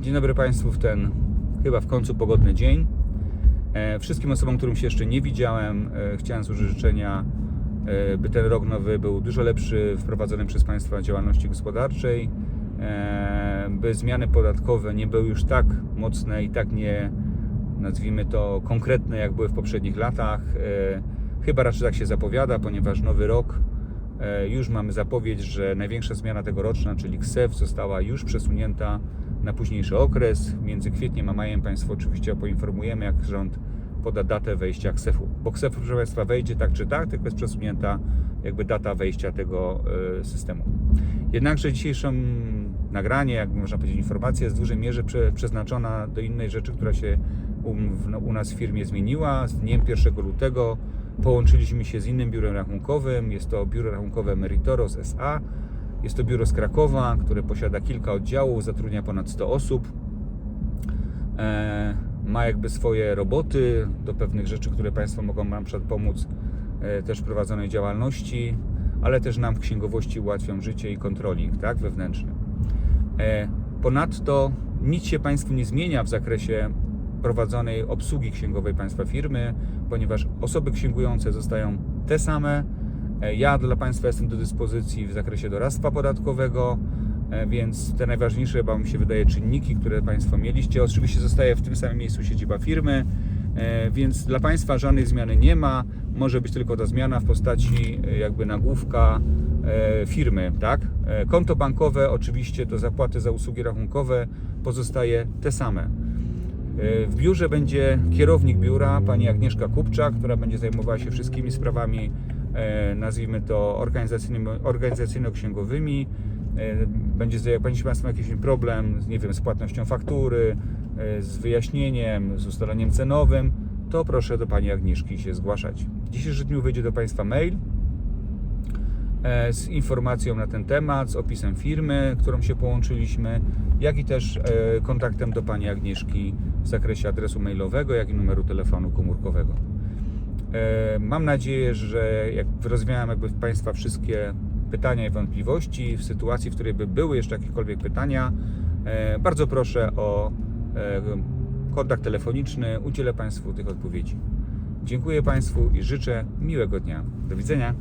Dzień dobry Państwu w ten chyba w końcu pogodny dzień. E, Wszystkim osobom, którym się jeszcze nie widziałem, e, chciałem złożyć życzenia, e, by ten rok nowy był dużo lepszy w prowadzonej przez Państwa działalności gospodarczej, by zmiany podatkowe nie były już tak mocne i tak nie, nazwijmy to, konkretne, jak były w poprzednich latach. Chyba raczej tak się zapowiada, ponieważ nowy rok Już mamy zapowiedź, że największa zmiana tegoroczna, czyli KSEF, została już przesunięta na późniejszy okres. Między kwietniem a majem Państwo oczywiście poinformujemy, jak rząd poda datę wejścia KSEF-u. Bo KSEF, proszę Państwa, wejdzie tak czy tak, tylko jest przesunięta jakby data wejścia tego e, systemu. Jednakże dzisiejszą nagranie, jak można powiedzieć, informacja jest w dużej mierze prze, przeznaczona do innej rzeczy, która się u, u nas w firmie zmieniła. Z dniem 1 lutego Połączyliśmy się z innym biurem rachunkowym. Jest to biuro rachunkowe Meritoros SA. Jest to biuro z Krakowa, które posiada kilka oddziałów, zatrudnia ponad 100 osób. E, ma jakby swoje roboty do pewnych rzeczy, które Państwo mogą nam pomóc e, też prowadzonej działalności, ale też nam w księgowości ułatwią życie i kontroling tak, wewnętrzny. E, ponadto nic się Państwu nie zmienia w zakresie prowadzonej obsługi księgowej Państwa firmy, ponieważ osoby księgujące zostają te same. E, Ja dla Państwa jestem do dyspozycji w zakresie doradztwa podatkowego, e, więc te najważniejsze, chyba mi się wydaje, czynniki, które Państwo mieliście. Oczywiście zostaje w tym samym miejscu siedziba firmy, e, więc dla Państwa żadnej zmiany nie ma. Może być tylko ta zmiana w postaci jakby nagłówka firmy, tak? Konto bankowe oczywiście do zapłaty za usługi rachunkowe pozostaje te same. W biurze będzie kierownik biura, pani Agnieszka Kupczak, która będzie zajmowała się wszystkimi sprawami, e, nazwijmy to organizacyjno-księgowymi. E, Będzie, jak będzie Państwo jakiś problem, nie wiem, z płatnością faktury, e, z wyjaśnieniem, z ustaleniem cenowym, to proszę do pani Agnieszki się zgłaszać. W dzisiejszym dniu wyjdzie do Państwa mail e, z informacją na ten temat, z opisem firmy, którą się połączyliśmy, jak i też e, kontaktem do pani Agnieszki w zakresie adresu mailowego, jak i numeru telefonu komórkowego. E, Mam nadzieję, że jak rozwiałem jakby Państwa wszystkie pytania i wątpliwości w sytuacji, w której by były jeszcze jakiekolwiek pytania, e, bardzo proszę o e, kontakt telefoniczny, udzielę Państwu tych odpowiedzi. Dziękuję Państwu i życzę miłego dnia. Do widzenia.